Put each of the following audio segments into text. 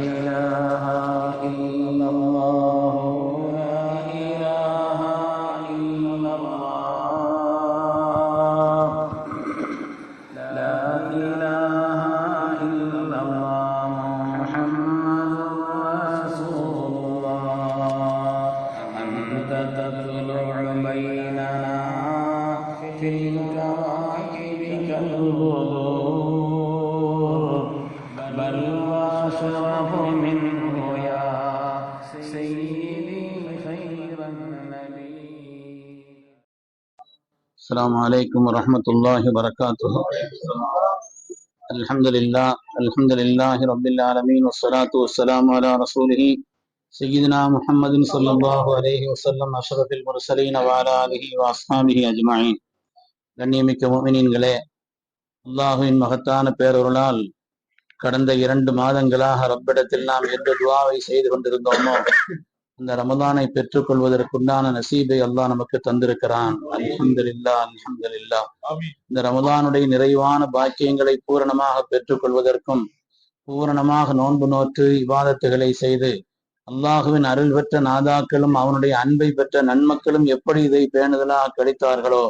إله السلام عليكم ورحمة الله وبركاته الحمد لله الحمد لله رب العالمين والصلاة والسلام على رسوله سيدنا محمد صلى الله عليه وسلم أشرف المرسلين وعلى آله وأصحابه أجمعين கண்ணியமிக்க மோமினின்களே அல்லாஹுவின் மகத்தான பேரொருளால் கடந்த இரண்டு மாதங்களாக ரப்பிடத்தில் நாம் எந்த துவாவை செய்து கொண்டிருந்தோமோ அந்த ரமதானை பெற்றுக்கொள்வதற்குண்டான நசீபை அல்லாஹ் நமக்கு தந்திருக்கிறான். அல்ஹம்துலில்லா அல்ஹம்துலில்லா இந்த ரமதானுடைய நிறைவான பாக்கியங்களை பூரணமாக பெற்றுக்கொள்வதற்கும் பூரணமாக நோன்பு நோற்று இபாதத்துகளை செய்து அல்லாஹுவின் அருள் பெற்ற நாதாக்களும் அவனுடைய அன்பை பெற்ற நன்மக்களும் எப்படி இதை பேணுதலாக கழித்தார்களோ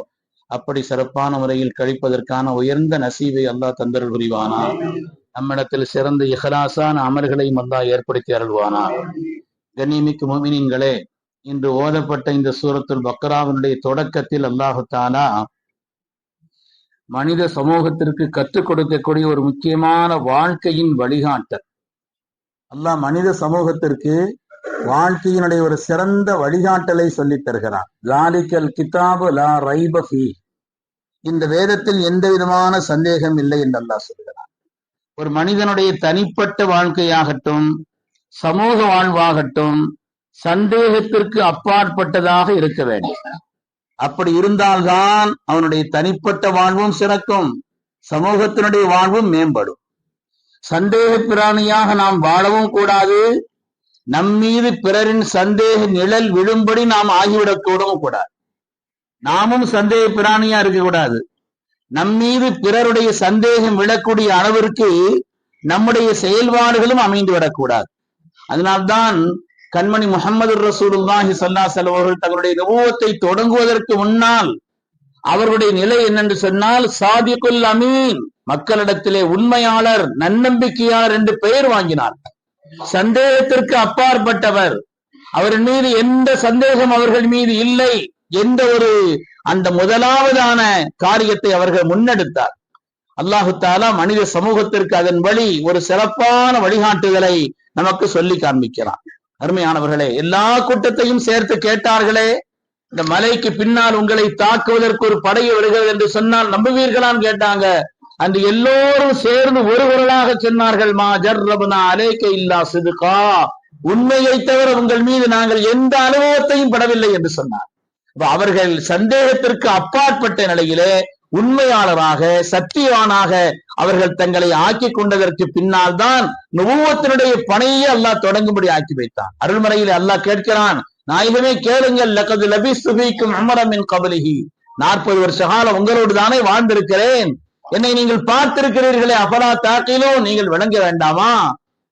அப்படி சிறப்பான முறையில் கழிப்பதற்கான உயர்ந்த நசீபை அல்லாஹ் தந்தருள் புரிவானா? நம்மிடத்தில் சிறந்த இஹலாசான அமல்களையும் அல்லாஹ் ஏற்படுத்தி அருள்வானா? கண்ணியமிக்கு மோமினின்களே இன்று ஓதப்பட்ட இந்த சூரத்துல் பக்ராவினுடைய தொடக்கத்தில் அல்லாஹு தாலா மனித சமூகத்திற்கு கற்றுக் கொடுக்கக்கூடிய ஒரு முக்கியமான வாழ்க்கையின் வழிகாட்டல். அல்லாஹ் மனித சமூகத்திற்கு வாழ்க்கையினுடைய ஒரு சிறந்த வழிகாட்டலை சொல்லித் தருகிறான். ஜாலிக்கல் கிதாபு லா ரைப இந்த வேதத்தில் எந்த விதமான சந்தேகம் இல்லை என்று அல்லாஹ் சொல்கிறான். ஒரு மனிதனுடைய தனிப்பட்ட வாழ்க்கையாகட்டும் சமூக வாழ்வாகட்டும் சந்தேகத்திற்கு அப்பாற்பட்டதாக இருக்க வேண்டும். அப்படி இருந்தால்தான் அவனுடைய தனிப்பட்ட வாழ்வும் சிறக்கும் சமூகத்தினுடைய வாழ்வும் மேம்படும். சந்தேக பிராணியாக நாம் வாழவும் கூடாது. நம்மீது பிறரின் சந்தேக நிழல் விழும்படி நாம் ஆகிவிடக் கூடவும் கூடாது. நாமும் சந்தேக பிராணியா இருக்கக்கூடாது. நம்மீது பிறருடைய சந்தேகம் விழக்கூடிய அளவிற்கு நம்முடைய செயல்பாடுகளும் அமைந்து விடக்கூடாது. அதனால்தான் கண்மணி முகமது ரசூலுல்லாஹி சல்லா செல்வர்கள் தங்களுடைய நபுவத்தை தொடங்குவதற்கு முன்னால் அவர்களுடைய நிலை என்னென்று சொன்னால் சாதிக்குல் அமீன் மக்களிடத்திலே உண்மையாளர் நன்னம்பிக்கையாளர் என்று பெயர் வாங்கினார். சந்தேகத்திற்கு அப்பாற்பட்டவர். அவரின் மீது எந்த சந்தேகம் அவர்கள் மீது இல்லை எந்த ஒரு அந்த முதலாவதான காரியத்தை அவர்கள் முன்னெடுத்தார். அல்லாஹு தாலா மனித சமூகத்திற்கு அதன் வழி ஒரு சிறப்பான வழிகாட்டுதலை நமக்கு சொல்லி காண்பிக்கிறான். அருமையானவர்களே எல்லா கூட்டத்தையும் சேர்த்து கேட்டார்களே இந்த மலைக்கு பின்னால் உங்களை தாக்குவதற்கு ஒரு படையை வருகிறது என்று சொன்னால் நம்புவீர்களான்னு கேட்டாங்க. அந்த எல்லோரும் சேர்ந்து ஒருவர்களாக சொன்னார்கள் மா ஜர்ரபுனா அலேக்க இல்லா சிதுகா. உண்மையை தவிர உங்கள் மீது நாங்கள் எந்த அனுபவத்தையும் படவில்லை என்று சொன்னார். அவர்கள் சந்தேகத்திற்கு அப்பாற்பட்ட நிலையிலே உண்மையாளராக சத்தியவானாக அவர்கள் தங்களை ஆக்கி கொண்டதற்கு பின்னால் தான் நுபுவத்தினுடைய பணியை அல்லாஹ் தொடங்கும்படி ஆக்கி வைத்தான். அருள்மறையில் அல்லாஹ் கேட்கிறான் நாயகமே கேளுங்கள் லக்கது லபிஸ் சுபிக்கும் அமரமின் கபலிகி நாற்பது வருஷ காலம் உங்களோடு தானே வாழ்ந்திருக்கிறேன். என்னை நீங்கள் பார்த்திருக்கிறீர்களே அபரா தாக்கிலோ நீங்கள் விளங்க வேண்டாமா?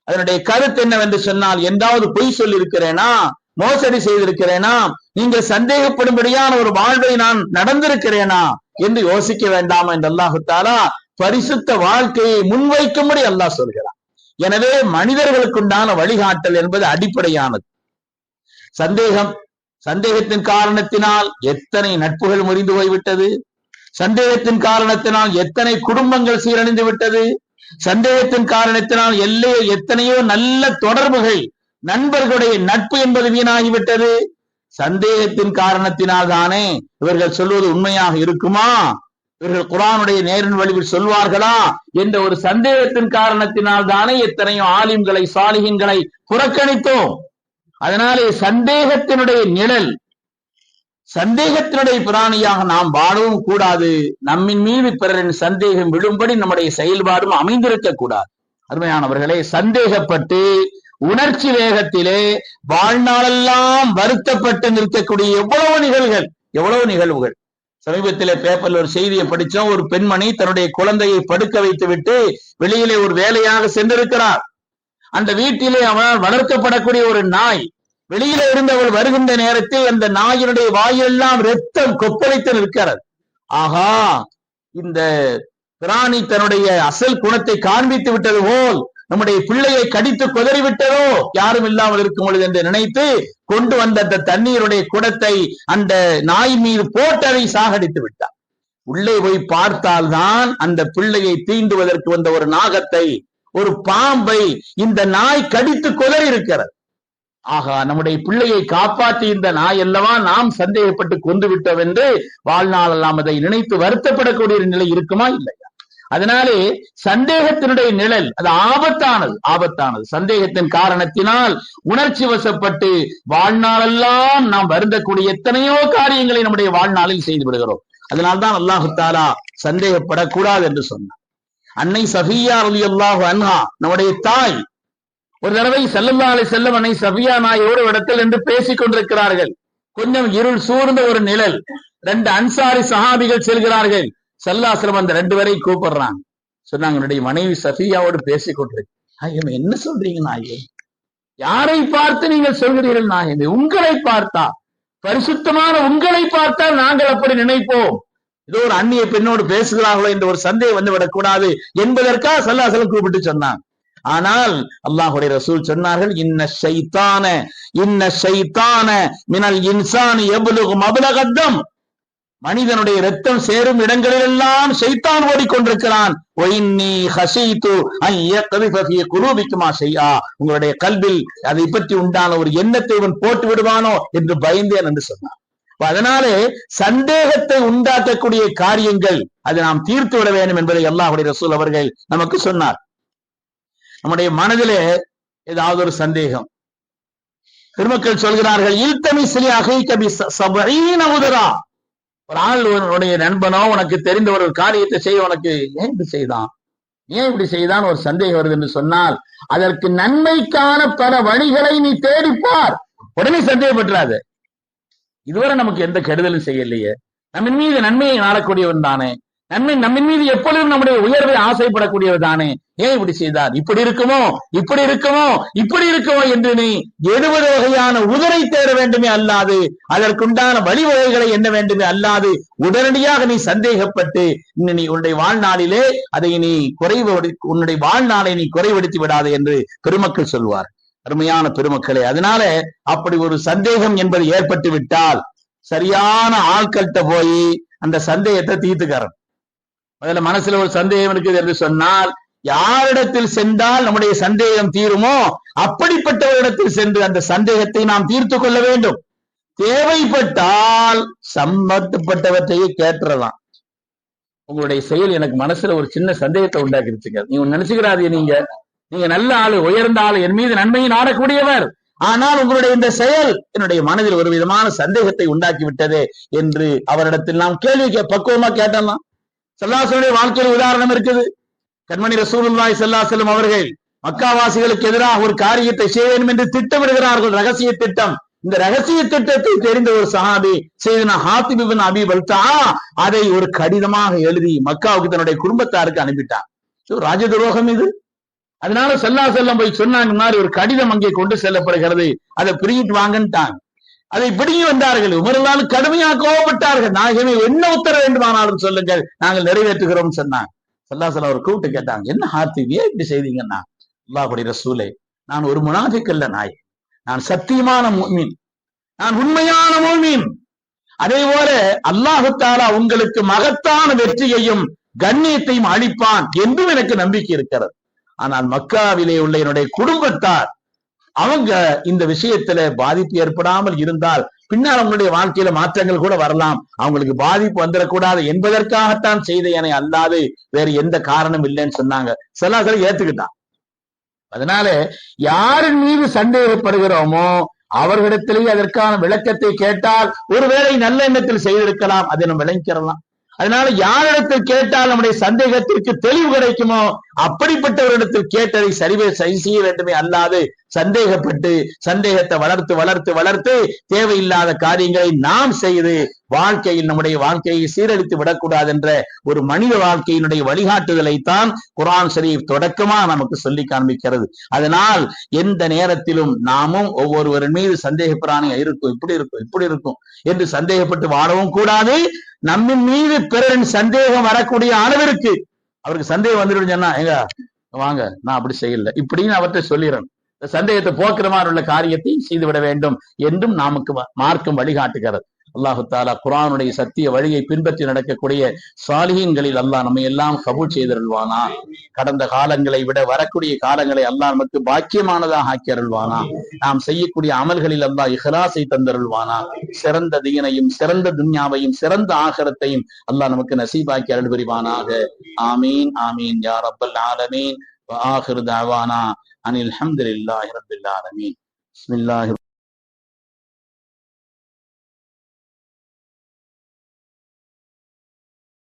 அதனுடைய கருத்து என்னவென்று சொன்னால் எந்தாவது பொய் சொல்லி இருக்கிறேனா மோசடி செய்திருக்கிறேனா? நீங்கள் சந்தேகப்படும்படியான ஒரு வாழ்வை நான் நடந்திருக்கிறேனா? என்று யோசிக்க வேண்டாமா என்று அல்லாஹு தாலா பரிசுத்த வாழ்க்கையை முன்வைக்கும்படி அல்லாஹ் சொல்கிறான். எனவே மனிதர்களுக்குண்டான வழிகாட்டல் என்பது அடிப்படையானது. சந்தேகம் சந்தேகத்தின் காரணத்தினால் எத்தனை நட்புகள் முறிந்து போய்விட்டது? சந்தேகத்தின் காரணத்தினால் எத்தனை குடும்பங்கள் சீரழிந்து விட்டது? சந்தேகத்தின் காரணத்தினால் எல்லையோ எத்தனையோ நல்ல தொடர்புகள் நண்பர்களுடைய நட்பு என்பது வீணாகிவிட்டது? சந்தேகத்தின் காரணத்தினால் தானே இவர்கள் சொல்வது உண்மையாக இருக்குமா? இவர்கள் குரானுடைய நேரின் வழிவில் சொல்வார்களா? என்ற ஒரு சந்தேகத்தின் காரணத்தினால் தானே எத்தனையோ ஆலிம்களை சாலிகங்களை புறக்கணித்தோம். அதனாலே சந்தேகத்தினுடைய நிழல் சந்தேகத்தினுடைய பிராணியாக நாம் வாழவும் கூடாது. நம்மின் மீது பிறரின் சந்தேகம் விழும்படி நம்முடைய செயல்பாடும் அமைந்திருக்க கூடாது அருமையானவர்களே சந்தேகப்பட்டு உணர்ச்சி வேகத்திலே வாழ்நாளெல்லாம் வருத்தப்பட்டு நிற்கக்கூடிய எவ்வளவு நிகழ்கள் எவ்வளவு நிகழ்வுகள். சமீபத்திலே பேப்பர்ல ஒரு செய்தியை படிச்சோம் ஒரு பெண்மணி தன்னுடைய குழந்தையை படுக்க வைத்து விட்டு வெளியிலே ஒரு வேலையாக சென்றிருக்கிறார். அந்த வீட்டிலே அவனால் வளர்க்கப்படக்கூடிய ஒரு நாய் வெளியில இருந்து அவள் வருகின்ற நேரத்தில் அந்த நாயினுடைய வாயெல்லாம் ரத்தம் கொப்பளித்து நிற்கிறது. ஆகா இந்த பிராணி தன்னுடைய அசல் குணத்தை காண்பித்து விட்டது போல் நம்முடைய பிள்ளையை கடித்து கொதறி விட்டதோ யாரும் இல்லாமல் இருக்கும் பொழுது என்று நினைத்து கொண்டு வந்த அந்த தண்ணீருடைய குடத்தை அந்த நாய் மீது போட்டதை சாகடித்து விட்டார் உள்ளே போய் பார்த்தால்தான் அந்த பிள்ளையை தீண்டுவதற்கு வந்த ஒரு நாகத்தை ஒரு பாம்பை இந்த நாய் கடித்து குதறி இருக்கிறது ஆகா நம்முடைய பிள்ளையை காப்பாற்றி இந்த நாய் அல்லவா நாம் சந்தேகப்பட்டு கொண்டு விட்டோம் என்று வாழ்நாள் எல்லாம் அதை நினைத்து வருத்தப்படக்கூடிய நிலை இருக்குமா? இல்லையா? அதனாலே சந்தேகத்தினுடைய நிழல் அது ஆபத்தானது ஆபத்தானது. சந்தேகத்தின் காரணத்தினால் உணர்ச்சி வசப்பட்டு வாழ்நாளெல்லாம் நாம் வருந்தக்கூடிய எத்தனையோ காரியங்களை நம்முடைய வாழ்நாளில் செய்து விடுகிறோம். அதனால்தான் அல்லாஹு தாலா சந்தேகப்படக்கூடாது என்று சொன்னார் அன்னை சஃபியா அலி அல்லாஹு அன்ஹா நம்முடைய தாய் ஒரு தடவை செல்லல்லா அலை செல்லம் அன்னை சஃபியா நாயோடு இடத்தில் என்று பேசிக் கொண்டிருக்கிறார்கள். கொஞ்சம் இருள் சூழ்ந்த ஒரு நிழல். ரெண்டு அன்சாரி சஹாபிகள் செல்கிறார்கள். சல்லாசிரம் அந்த ரெண்டு பேரை கூப்பிடுறாங்க சொன்னாங்க என்னுடைய மனைவி சஃபியாவோடு பேசிக் கொண்டிருக்கு நாயகம் என்ன சொல்றீங்க நாயகம் யாரை பார்த்து நீங்கள் சொல்கிறீர்கள் நாயகம் உங்களை பார்த்தா பரிசுத்தமான உங்களை பார்த்தால் நாங்கள் அப்படி நினைப்போம். ஏதோ ஒரு அந்நிய பெண்ணோடு பேசுகிறார்களோ என்ற ஒரு சந்தேகம் வந்து விடக்கூடாது என்பதற்காக சல்லாசலம் கூப்பிட்டு சொன்னாங்க ஆனால் அல்லாஹுடைய ரசூல் சொன்னார்கள் இன்ன ஷைத்தான இன்ன ஷைத்தான மினல் இன்சானி எவ்வளவு மபலகத்தம். மனிதனுடைய ரத்தம் சேரும் இடங்களிலெல்லாம் செய்தான் ஓடிக்கொண்டிருக்கிறான் ஹசைத்து குரூபிக்குமா செய்யா உங்களுடைய கல்வில் அதை பற்றி உண்டான ஒரு எண்ணத்தை இவன் போட்டு விடுவானோ என்று பயந்தேன் என்று சொன்னான் அதனாலே சந்தேகத்தை உண்டாக்கக்கூடிய காரியங்கள் அதை நாம் தீர்த்து விட வேண்டும் என்பதை அல்லாஹுடைய ரசூல் அவர்கள் நமக்கு சொன்னார் நம்முடைய மனதிலே ஏதாவது ஒரு சந்தேகம் பெருமக்கள் சொல்கிறார்கள் இல்தமி சிலி அகை கபி சபரீன உதரா ஒரு ஆள் உன்னுடைய நண்பனோ உனக்கு தெரிந்த ஒரு காரியத்தை செய்ய உனக்கு ஏன் இப்படி செய்தான்? ஏன் இப்படி செய்தான்? ஒரு சந்தேகம் வருது என்று சொன்னால் அதற்கு நன்மைக்கான பல வழிகளை நீ தேடிப்பார் உடனே சந்தேகப்பட்டுறாது. இதுவரை நமக்கு எந்த கெடுதலும் செய்யலையே. நம்ம மீது நன்மையை நாடக்கூடியவன் தானே. நன்மை நம்மின் மீது எப்பொழுதும் நம்முடைய உயர்வை ஆசைப்படக்கூடியவர் தானே. ஏன் இப்படி செய்தார்? இப்படி இருக்குமோ? இப்படி இருக்குமோ? இப்படி இருக்குமோ என்று நீ எழுபது வகையான உதரை தேட வேண்டுமே அல்லாது அதற்குண்டான வழிவகைகளை என்ன வேண்டுமே அல்லாது உடனடியாக நீ சந்தேகப்பட்டு நீ உன்னுடைய வாழ்நாளிலே அதை நீ குறைவு உன்னுடைய வாழ்நாளை நீ குறைவடுத்தி விடாது என்று பெருமக்கள் சொல்வார். அருமையான பெருமக்களே அதனால அப்படி ஒரு சந்தேகம் என்பது ஏற்பட்டு விட்டால் சரியான ஆட்கள்கிட்ட போய் அந்த சந்தேகத்தை தீர்த்துக்காரன் முதல்ல மனசுல ஒரு சந்தேகம் இருக்குது என்று சொன்னால் யாரிடத்தில் சென்றால் நம்முடைய சந்தேகம் தீருமோ? அப்படிப்பட்டவரிடத்தில் சென்று அந்த சந்தேகத்தை நாம் தீர்த்து கொள்ள வேண்டும். தேவைப்பட்டால் சம்பந்தப்பட்டவற்றையே கேட்டுறலாம் உங்களுடைய செயல் எனக்கு மனசுல ஒரு சின்ன சந்தேகத்தை உண்டாக்கிருச்சுங்க. நீங்க நினைச்சுக்கிறாதீங்க நீங்க. நீங்க நல்ல ஆளு உயர்ந்த ஆளு என் மீது நன்மையை நாடக்கூடியவர். ஆனால் உங்களுடைய இந்த செயல் என்னுடைய மனதில் ஒரு விதமான சந்தேகத்தை உண்டாக்கி விட்டது என்று அவரிடத்தில் நாம் கேள்வி பக்குவமா கேட்டலாம் செல்லாசனுடைய வாழ்க்கையில் உதாரணம் இருக்குது. கண்மணி ரசூலுல்லாய் செல்லா செல்லும் அவர்கள் மக்காவாசிகளுக்கு எதிராக ஒரு காரியத்தை செய்ய வேண்டும் என்று திட்டமிடுகிறார்கள். ரகசிய திட்டம். இந்த ரகசிய திட்டத்தை தெரிந்த ஒரு சஹாபி செய்தனா ஹாத்திபிபின் அபி பல்தா அதை ஒரு கடிதமாக எழுதி மக்காவுக்கு தன்னுடைய குடும்பத்தாருக்கு அனுப்பிட்டான் ராஜ துரோகம் இது. அதனால செல்லா செல்லம் போய் சொன்னாங்க மாதிரி ஒரு கடிதம் அங்கே கொண்டு செல்லப்படுகிறது. அதை பிரியிட்டு வாங்கன்ட்டாங்க. அதை பிடுங்கி வந்தார்கள். உமரெல்லாம் கடுமையாக கோவப்பட்டார்கள் நாயகமே என்ன உத்தர வேண்டுமானாலும் சொல்லுங்கள். நாங்கள் நிறைவேற்றுகிறோம் சொன்னாங்க சல்லாசல அவர் கூப்பிட்டு கேட்டாங்க என்ன ஹார்த்தி இப்படி செய்தீங்கன்னா? அல்லாஹுடைய ரசூலை நான் ஒரு முனாஃபிக்கல்ல நாய். நான் சத்தியமான மூமீன். நான் உண்மையான மூமீன். அதே போல அல்லாஹு தாலா உங்களுக்கு மகத்தான வெற்றியையும் கண்ணியத்தையும் அளிப்பான் என்றும் எனக்கு நம்பிக்கை இருக்கிறது. ஆனால் மக்காவிலே உள்ள என்னுடைய குடும்பத்தார் அவங்க இந்த விஷயத்துல பாதிப்பு ஏற்படாமல் இருந்தால் பின்னால் அவங்களுடைய வாழ்க்கையில மாற்றங்கள் கூட வரலாம். அவங்களுக்கு பாதிப்பு வந்துடக்கூடாது என்பதற்காகத்தான் செய்த என அல்லாது வேறு எந்த காரணம் இல்லைன்னு சொன்னாங்க. சலாசல ஏத்துக்கிட்டான் அதனால யாரின் மீது சந்தேகப்படுகிறோமோ அவர்களிடத்திலேயே அதற்கான விளக்கத்தை கேட்டால் ஒருவேளை நல்ல எண்ணத்தில் செய்திருக்கலாம் அதை நம்ம விளங்கிக்கிறலாம். அதனால யாரிடத்தில் கேட்டால் நம்முடைய சந்தேகத்திற்கு தெளிவு கிடைக்குமோ அப்படிப்பட்டவரிடத்தில் கேட்டதை சரிவே சரி செய்ய வேண்டுமே அல்லாது சந்தேகப்பட்டு சந்தேகத்தை வளர்த்து வளர்த்து வளர்த்து தேவையில்லாத காரியங்களை நாம் செய்து வாழ்க்கையில் நம்முடைய வாழ்க்கையை சீரழித்து விடக்கூடாது என்ற ஒரு மனித வாழ்க்கையினுடைய வழிகாட்டுதலை தான் குரான் ஷரீப் தொடக்கமா நமக்கு சொல்லி காண்பிக்கிறது. அதனால் எந்த நேரத்திலும் நாமும் ஒவ்வொருவரின் மீது சந்தேகப்பிராணி இருக்கும். இப்படி இருக்கும் இப்படி இருக்கும் என்று சந்தேகப்பட்டு வாழவும் கூடாது. நம்மின் மீது பிறரின் சந்தேகம் வரக்கூடிய அளவிற்கு அவருக்கு சந்தேகம் வந்துடும் சொன்னா எங்க வாங்க நான் அப்படி செய்யல. இப்படின்னு அவர்கிட்ட சொல்லிடுறேன் இந்த சந்தேகத்தை போக்குற மாதிரி உள்ள காரியத்தை செய்துவிட வேண்டும் என்றும் நமக்கு மார்க்கம் வழிகாட்டுகிறது. அல்லாஹு தாலா குரானுடைய சத்திய வழியை பின்பற்றி நடக்கக்கூடிய சாலிகங்களில் அல்லாஹ் நம்ம எல்லாம் கபூல் செய்தருள்வானா? கடந்த காலங்களை விட வரக்கூடிய காலங்களை அல்லாஹ் நமக்கு பாக்கியமானதாக ஆக்கி அருள்வானா? நாம் செய்யக்கூடிய அமல்களில் அல்லாஹ் இஹலாசை தந்தருள்வானா? சிறந்த தீனையும் சிறந்த துன்யாவையும் சிறந்த ஆகரத்தையும் அல்லாஹ் நமக்கு நசீபாக்கி அருள் புரிவானாக ஆமீன் ஆமீன். யார் அப்பல் ஆலமீன். ஆஹிர் أن الحمد لله رب العالمين. بسم الله